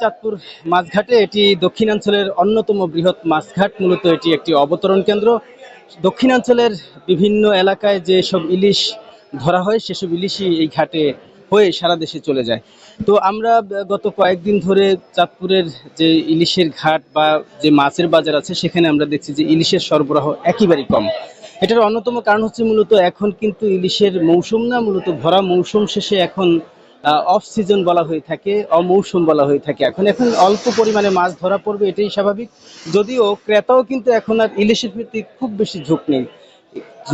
চাঁদপুর মাছঘাটে, এটি দক্ষিণাঞ্চলের অন্যতম বৃহৎ মাছঘাট, মূলত এটি একটি অবতরণ কেন্দ্র। দক্ষিণাঞ্চলের বিভিন্ন এলাকায় যে সব ইলিশ ধরা হয়, সেসব ইলিশই এই ঘাটে হয়ে সারা দেশে চলে যায়। তো আমরা গত কয়েকদিন ধরে চাঁদপুরের যে ইলিশের ঘাট বা যে মাছের বাজার আছে, সেখানে আমরা দেখছি যে ইলিশের সরবরাহ একেবারেই কম। এটার অন্যতম কারণ হচ্ছে মূলত এখন কিন্তু ইলিশের মৌসুম না, মূলত ভরা মৌসুম শেষে এখন অফ সিজন বলা হয়ে থাকে, অমৌসুম বলা হয়ে থাকে। এখন এখন অল্প পরিমাণে মাছ ধরা পড়বে, এটাই স্বাভাবিক। যদিও ক্রেতাও কিন্তু এখন আর ইলিশের প্রতি খুব বেশি ঝোঁক নেই।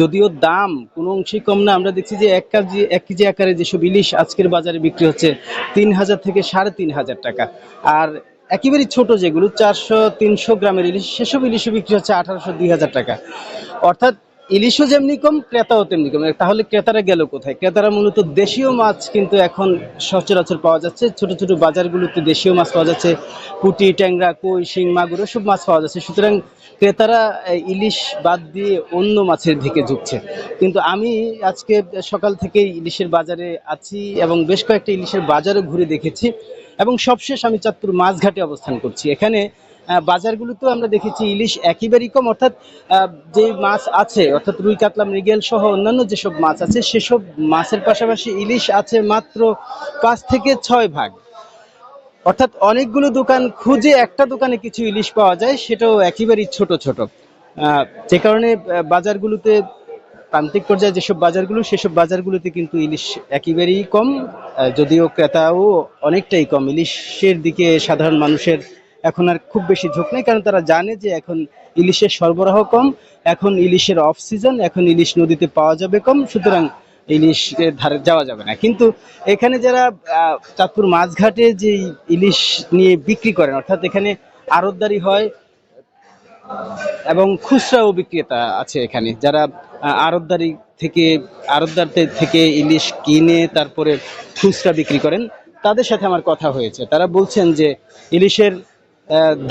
যদিও দাম কোনো অংশেই কম না, আমরা দেখছি যে এক কেজি এক কেজি আকারে যেসব ইলিশ আজকের বাজারে বিক্রি হচ্ছে, তিন হাজার থেকে সাড়ে তিন হাজার টাকা। আর একেবারেই ছোট যেগুলো, চারশো, তিনশো গ্রামের ইলিশ, সেসব ইলিশও বিক্রি হচ্ছে আঠারোশো, দুই হাজার টাকা। অর্থাৎ ইলিশও যেমনি কম, ক্রেতাও তেমনি কম। তাহলে ক্রেতারা গেল কোথায়? ক্রেতারা মূলত দেশীয় মাছ কিন্তু এখন সচরাচর পাওয়া যাচ্ছে। ছোট ছোট বাজারগুলোতে দেশীয় মাছ পাওয়া যাচ্ছে। পুঁটি, ট্যাংরা, কই, শিং, মাগুর সব মাছ পাওয়া যাচ্ছে। সুতরাং ক্রেতারা ইলিশ বাদ দিয়ে অন্য মাছের দিকে ঝুঁকছে। কিন্তু আমি আজকে সকাল থেকেই ইলিশের বাজারে আছি এবং বেশ কয়েকটা ইলিশের বাজারও ঘুরে দেখেছি। এবং সবশেষ আমি চাঁদপুর মাছঘাটে অবস্থান করছি। এখানে বাজারগুলোতেও আমরা দেখেছি ইলিশ একেবারেই কম। অর্থাৎ যে মাছ আছে, অর্থাৎ রুই, কাতলা, মৃগেল সহ অন্যান্য যেসব মাছ আছে, সেসব মাছের পাশাপাশি ইলিশ আছে মাত্র পাঁচ থেকে ছয় ভাগ। অর্থাৎ অনেকগুলো দোকান খুঁজে একটা দোকানে কিছু ইলিশ পাওয়া যায়, সেটাও একেবারেই ছোট ছোট। যে কারণে বাজারগুলোতে প্রান্তিক পর্যায়ে যেসব বাজারগুলো, সেসব বাজারগুলোতে কিন্তু ইলিশ একেবারেই কম যদিও ক্রেতাও অনেকটাই কম। ইলিশের দিকে সাধারণ মানুষের এখন আর খুব বেশি ঝোঁক নেই, কারণ তারা জানে যে এখন ইলিশের সরবরাহ কম, এখন ইলিশের অফ সিজন এখন ইলিশ নদীতে পাওয়া যাবে কম, সুতরাং ইলিশের ধারে যাওয়া যাবে না। কিন্তু এখানে যারা চাঁদপুর মাঝঘাটে যে ইলিশ নিয়ে বিক্রি করেন, অর্থাৎ এখানে আড়তদারি হয় এবং খুচরাও বিক্রেতা আছে এখানে, যারা আড়তদারি থেকে, আড়তদারদের থেকে ইলিশ কিনে তারপরে খুচরা বিক্রি করেন, তাদের সাথে আমার কথা হয়েছে। তারা বলছেন যে ইলিশের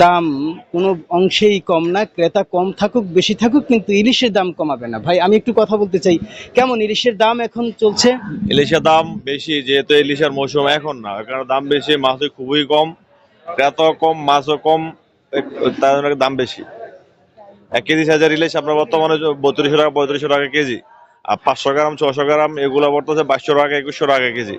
দাম কোনো অংশেই কম না, ক্রেতা কম থাকুক, বেশি থাকুক, কিন্তু ইলিশের দাম কমাবে না। ভাই, আমি একটু কথা বলতে চাই, কেমন ইলিশের দাম এখন চলছে? ইলিশের দাম বেশি, যেহেতু ইলিশের মৌসুম এখন না, কারণ দাম বেশি মাছ খুবই কম, ক্রেতাও কম, মাছও কম তার জন্য দাম বেশি। এক কেজি সাইজের ইলিশ আপনার বর্তমানে বত্রিশশো টাকা, পঁয়ত্রিশশো টাকা কেজি, আর পাঁচশো গ্রাম ছশো গ্রাম, এগুলো বর্তমানে বাইশশো টাকা, একুশশো টাকা কেজি।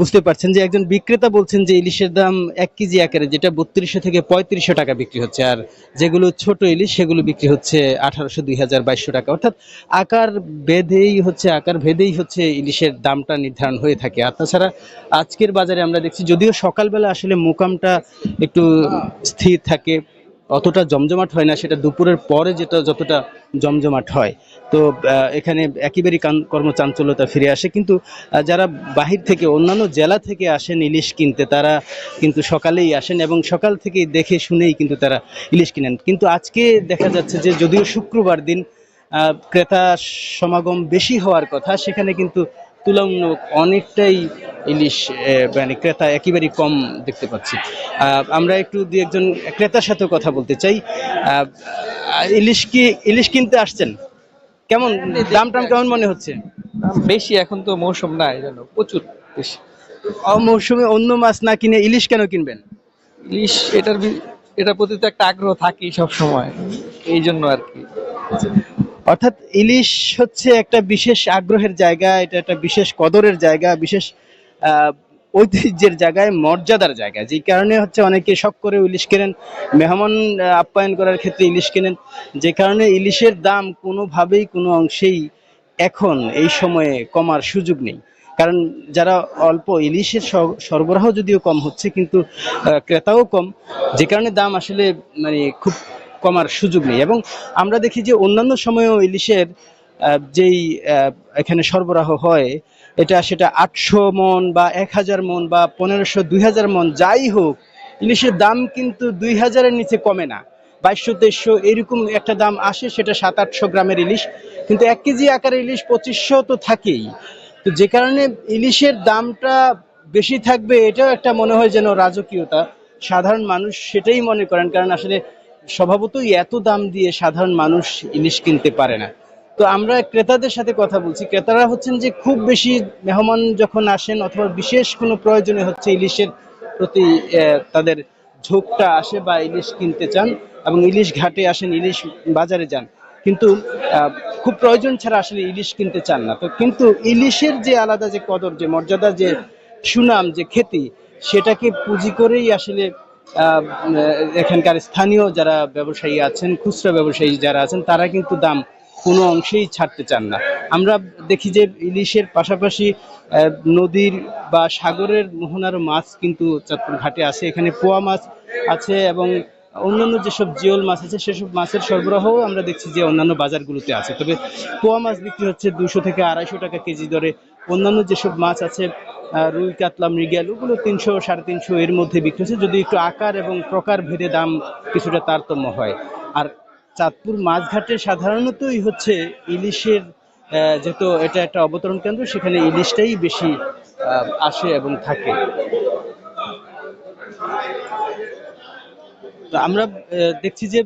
বুঝতে পারছেন যে একজন বিক্রেতা বলছেন যে ইলিশের দাম এক কেজি আকারে যেটা বত্রিশশো থেকে পঁয়ত্রিশশো টাকা বিক্রি হচ্ছে, আর যেগুলো ছোট ইলিশ, সেগুলো বিক্রি হচ্ছে আঠারোশো, দুই হাজার বাইশশো টাকা। অর্থাৎ আকার ভেদেই হচ্ছে, আকার ভেদেই হচ্ছে ইলিশের দামটা নির্ধারণ হয়ে থাকে। আর তাছাড়া আজকের বাজারে আমরা দেখছি, যদিও সকালবেলা আসলে মোকামটা একটু স্থির থাকে অতটা জমজমাট হয় না, সেটা দুপুরের পরে যেটা যতটা জমজমাট হয়। তো এখানে একেবারেই কর্মচাঞ্চল্যতা ফিরে আসে। কিন্তু যারা বাহির থেকে, অন্যান্য জেলা থেকে আসেন ইলিশ কিনতে, তারা কিন্তু সকালেই আসেন এবং সকাল থেকেই দেখে শুনেই কিন্তু তারা ইলিশ কিনেন। কিন্তু আজকে দেখা যাচ্ছে যে, যদিও শুক্রবার দিন ক্রেতা সমাগম বেশি হওয়ার কথা, সেখানে কিন্তু তুলনামূলক অনেকটাই ইলিশ মানে ক্রেতা একেবারেই কম দেখতে পাচ্ছি। আমরা একটু দু একজন ক্রেতার সাথেও কথা বলতে চাই। ইলিশ কি ইলিশ কিনতে আসছেন? কেমন? দাম টাম কেমন মনে হচ্ছে? বেশি এখন তো মৌসুম না এই জন্য প্রচুর বেশি। অমৌসুমে অন্য মাছ না কিনে ইলিশ কেন কিনবেন? ইলিশ এটার এটার প্রতি তো একটা আগ্রহ থাকেই সব সময় এই জন্য আর কি। অর্থাৎ ইলিশ হচ্ছে একটা বিশেষ আগ্রহের জায়গা, এটা একটা বিশেষ কদরের জায়গা, বিশেষ ঐতিহ্যের জায়গায়, মর্যাদার জায়গা। যেই কারণে হচ্ছে অনেকে শখ করে ইলিশ কেনেন, মেহমান আপ্যায়ন করার ক্ষেত্রে ইলিশ কেনেন। যে কারণে ইলিশের দাম কোনোভাবেই কোনো অংশেই এখন এই সময়ে কমার সুযোগ নেই। কারণ যারা অল্প ইলিশের সরবরাহ যদিও কম হচ্ছে, কিন্তু ক্রেতাও কম। যে কারণে দাম আসলে মানে খুব কমার সুযোগ নেই। এবং আমরা দেখি যে অন্যান্য সময়েও ইলিশের যেই এখানে সরবরাহ হয়, এটা সেটা আটশো মন বা এক হাজার মন বা পনেরোশো, দুই হাজার মন, যাই হোক, ইলিশের দাম কিন্তু দুই হাজারের নিচে কমে না। বাইশশো, তেইশশো, এরকম একটা দাম আসে, সেটা সাত, আটশো গ্রামের ইলিশ। কিন্তু এক কেজি আকারে ইলিশ পঁচিশশো তো থাকেই। তো যে কারণে ইলিশের দামটা বেশি থাকবে, এটাও একটা মনে হয় যেন রাজকীয়তা। সাধারণ মানুষ সেটাই মনে করেন, কারণ আসলে স্বভাবতই এত দাম দিয়ে সাধারণ মানুষ ইলিশ কিনতে পারে না। তো আমরা ক্রেতাদের সাথে কথা বলছি। ক্রেতারা হচ্ছেন যে খুব বেশি মেহমান যখন আসেন অথবা বিশেষ কোনো প্রয়োজনে হচ্ছে ইলিশের প্রতি তাদের ঝোঁকটা আসে বা ইলিশ কিনতে চান এবং ইলিশ ঘাটে আসেন, ইলিশ বাজারে যান। কিন্তু খুব প্রয়োজন ছাড়া আসলে ইলিশ কিনতে চান না। তো কিন্তু ইলিশের যে আলাদা যে কদর, যে মর্যাদা, যে সুনাম, যে খ্যাতি, সেটাকে পুঁজি করেই আসলে এখানকার স্থানীয় যারা ব্যবসায়ী আছেন, খুচরা ব্যবসায়ী যারা আছেন, তারা কিন্তু দাম কোনো অংশেই ছাড়তে চান না। আমরা দেখি যে ইলিশের পাশাপাশি নদীর বা সাগরের মোহনার মাছ কিন্তু চাঁদপুর ঘাটে আছে। এখানে পোয়া মাছ আছে এবং অন্যান্য যেসব জিওল মাছ আছে, সেসব মাছের সরবরাহও আমরা দেখছি যে অন্যান্য বাজারগুলোতে আছে। তবে পোয়া মাছ বিক্রি হচ্ছে দুশো থেকে আড়াইশো টাকা কেজি দরে। অন্যান্য যেসব মাছ আছে রুই, কাতলা, মৃগেল, ওগুলো তিনশো, সাড়ে তিনশো এর মধ্যে বিক্রি হচ্ছে। যদি একটু আকার এবং প্রকার ভেদে দাম কিছুটা তারতম্য হয়। আর চাঁদপুর মাছঘাটে সাধারণতই হচ্ছে ইলিশের যেহেতু এটা একটা অবতরণ কেন্দ্র, সেখানে ইলিশটাই বেশি আসে এবং থাকে। আমরা দেখছি যে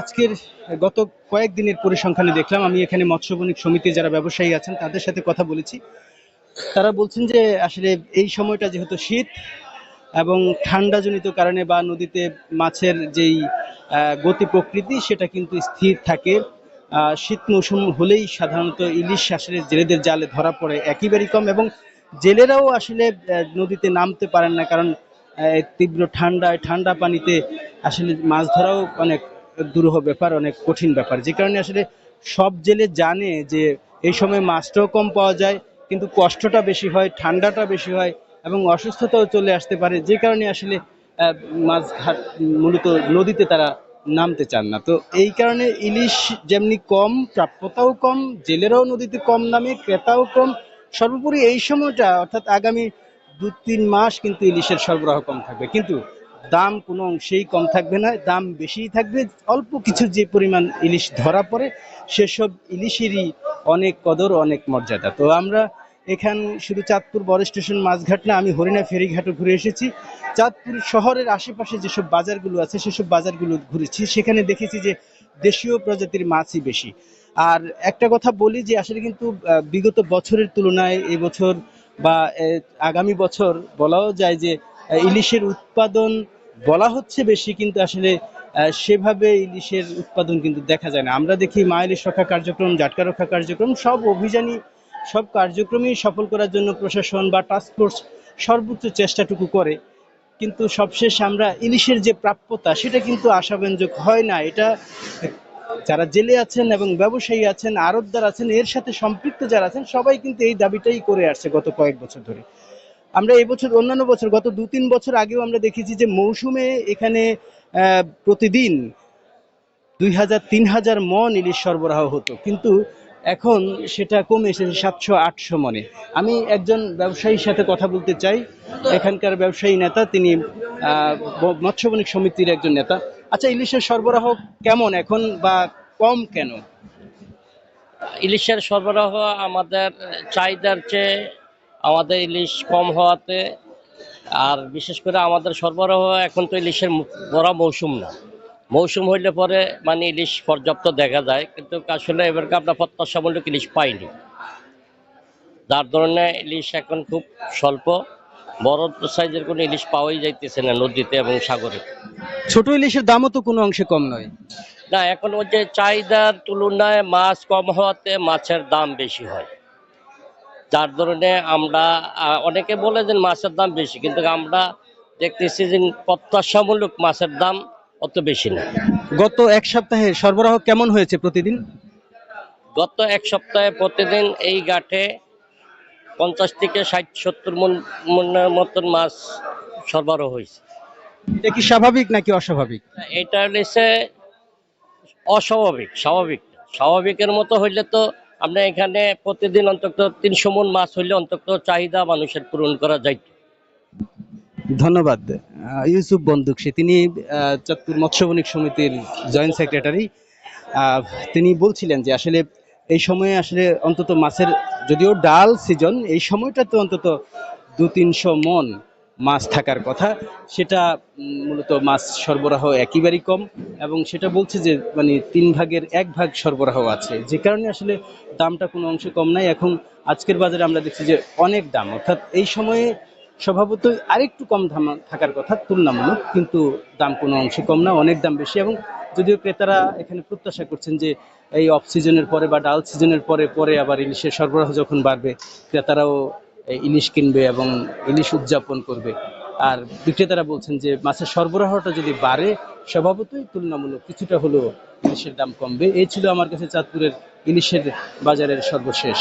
আজকের গত কয়েকদিনের পরিসংখ্যানে দেখলাম, আমি এখানে মৎস্য বণিক সমিতির যারা ব্যবসায়ী আছেন, তাদের সাথে কথা বলেছি। তারা বলছেন যে আসলে এই সময়টা যেহেতু শীত এবং ঠান্ডাজনিত কারণে বা নদীতে মাছের যেই গতি প্রকৃতি, সেটা কিন্তু স্থির থাকে। শীত মৌসুম হলেই সাধারণত ইলিশ আসলে জেলেদের জালে ধরা পড়ে। একেবারেই কম এবং জেলেরাও আসলে নদীতে নামতে পারেন না কারণ তীব্র ঠান্ডায় ঠান্ডা পানিতে আসলে মাছ ধরাও অনেক দুরূহ ব্যাপার, অনেক কঠিন ব্যাপার। যে কারণে আসলে সব জেলে জানে যে এই সময় মাছটাও কম পাওয়া যায় কিন্তু কষ্টটা বেশি হয়, ঠান্ডাটা বেশি হয় এবং অসুস্থতাও চলে আসতে পারে। যে কারণে আসলে মাছ ঘাট মূলত নদীতে তারা নামতে চান না। তো এই কারণে ইলিশ যেমনি কম, প্রাপ্যতাও কম, জেলেরাও নদীতে কম নামে, ক্রেতাও কম। সর্বোপরি এই সময়টা, অর্থাৎ আগামী দু তিন মাস কিন্তু ইলিশের সরবরাহ কম থাকবে। কিন্তু দাম কোনো অংশেই কম থাকবে না, দাম বেশিই থাকবে। অল্প কিছু যে পরিমাণ ইলিশ ধরা পড়ে, সেসব ইলিশেরই অনেক কদর, অনেক মর্যাদা। তো আমরা এখান শুধু চাঁদপুর বড় স্টেশন মাঝঘাট না, আমি হরিণা ফেরিঘাটও ঘুরে এসেছি। চাঁদপুর শহরের আশেপাশে যেসব বাজারগুলো আছে, সেসব বাজারগুলো ঘুরেছি। সেখানে দেখেছি যে দেশীয় প্রজাতির মাছই বেশি। আর একটা কথা বলি যে, আসলে কিন্তু বিগত বছরের তুলনায় এই বছর বা আগামী বছর বলাও যায় যে ইলিশের উৎপাদন বলা হচ্ছে বেশি, কিন্তু আসলে সেভাবে ইলিশের উৎপাদন কিন্তু দেখা যায় না। আমরা দেখি মা ইলিশ রক্ষা কার্যক্রম, জাটকা রক্ষা কার্যক্রম, সব অভিযানই সব কার্যক্রমই সফল করার জন্য প্রশাসন বা টাস্কফোর্স সর্বোচ্চ চেষ্টাটুকু করে। কিন্তু সবশেষ আমরা ইলিশের যে প্রাপ্যতা, সেটা কিন্তু আশাব্যঞ্জক হয় না। এটা যারা জেলে আছেন এবং ব্যবসায়ী আছেন আড়তদার আছেন, এর সাথে সম্পৃক্ত যারা আছেন, সবাই কিন্তু এই দাবিটাই করে আসছে গত কয়েক বছর ধরে। আমরা এই বছর, অন্যান্য বছর, গত দু তিন বছর আগেও আমরা দেখেছি যে মৌসুমে এখানে প্রতিদিন দুই হাজার, তিন হাজার মন ইলিশ সরবরাহ হতো। কিন্তু এখন সেটা কমে এসেছে সাতশো, আটশো মনে। আমি একজন ব্যবসায়ীর সাথে কথা বলতে চাই। এখানকার ব্যবসায়ী নেতা, তিনি মৎস্য বণিক সমিতির একজন নেতা। আচ্ছা ইলিশের সরবরাহ কেমন এখন বা কম কেন? ইলিশের সরবরাহ আমাদের চাহিদার চেয়ে আমাদের ইলিশ কম হওয়াতে, আর বিশেষ করে আমাদের সরবরাহ এখন তো ইলিশের বড় মৌসুম না। মৌসুম হইলে পরে মানে ইলিশ পর্যাপ্ত দেখা যায় কিন্তু আসলে এবারকে আমরা প্রত্যাশামূলক ইলিশ পাইনি। যার ধরনের ইলিশ এখন খুব স্বল্প বড় সাইজের কোনো ইলিশ পাওয়াই যাইতেছে না নদীতে এবং সাগরে। ছোট ইলিশের দামও তো কোনো অংশে কম নয়। না এখন ওই যে চাহিদার তুলনায় মাছ কম হওয়াতে মাছের দাম বেশি হয়। যার ধরনে আমরা অনেকে বলে যে মাছের দাম বেশি কিন্তু আমরা দেখতেছি যে প্রত্যাশামূলক মাছের দাম অত বেশি না। গত এক সপ্তাহে সরবরাহ কেমন হয়েছে প্রতিদিন? গত এক সপ্তাহে প্রতিদিন এই ঘাটে পঞ্চাশ থেকে ষাট সত্তর মনের মতন মাছ সরবরাহ হয়েছে। এটা কি স্বাভাবিক নাকি অস্বাভাবিক? এটা হচ্ছে অস্বাভাবিক স্বাভাবিক। স্বাভাবিকের মতো হইলে তো আমরা এখানে প্রতিদিন অন্তত তিনশো মন মাছ হইলে অন্তত চাহিদা মানুষের পূরণ করা যাইত। ধন্যবাদ। ইউসুফ বন্দুকসি তিনি চাঁদপুর মৎস্য বণিক সমিতির জয়েন্ট সেক্রেটারি। তিনি বলছিলেন যে আসলে এই সময়ে আসলে অন্তত মাছের, যদিও ডাল সিজন, এই সময়টাতে অন্তত দু তিনশো মন মাছ থাকার কথা। সেটা মূলত মাছ সরবরাহ একেবারেই কম এবং সেটা বলছে যে মানে তিন ভাগের এক ভাগ সরবরাহ আছে। যে কারণে আসলে দামটা কোনো অংশে কম নাই। এখন আজকের বাজারে আমরা দেখছি যে অনেক দাম। অর্থাৎ এই সময়ে স্বভাবতই আরেকটু কম দাম থাকার কথা, তুলনামূলক, কিন্তু দাম কোনো অংশে কম না, অনেক দাম বেশি। এবং যদিও ক্রেতারা এখানে প্রত্যাশা করছেন যে এই অফ সিজনের পরে বা ডাল সিজনের পরে পরে আবার ইলিশের সরবরাহ যখন বাড়বে, ক্রেতারাও ইলিশ কিনবে এবং ইলিশ উদযাপন করবে। আর বিক্রেতারা বলছেন যে মাছের সরবরাহটা যদি বাড়ে, স্বভাবতই তুলনামূলক কিছুটা হলেও ইলিশের দাম কমবে। এই ছিল আমার কাছে চাঁদপুরের ইলিশের বাজারের সর্বশেষ।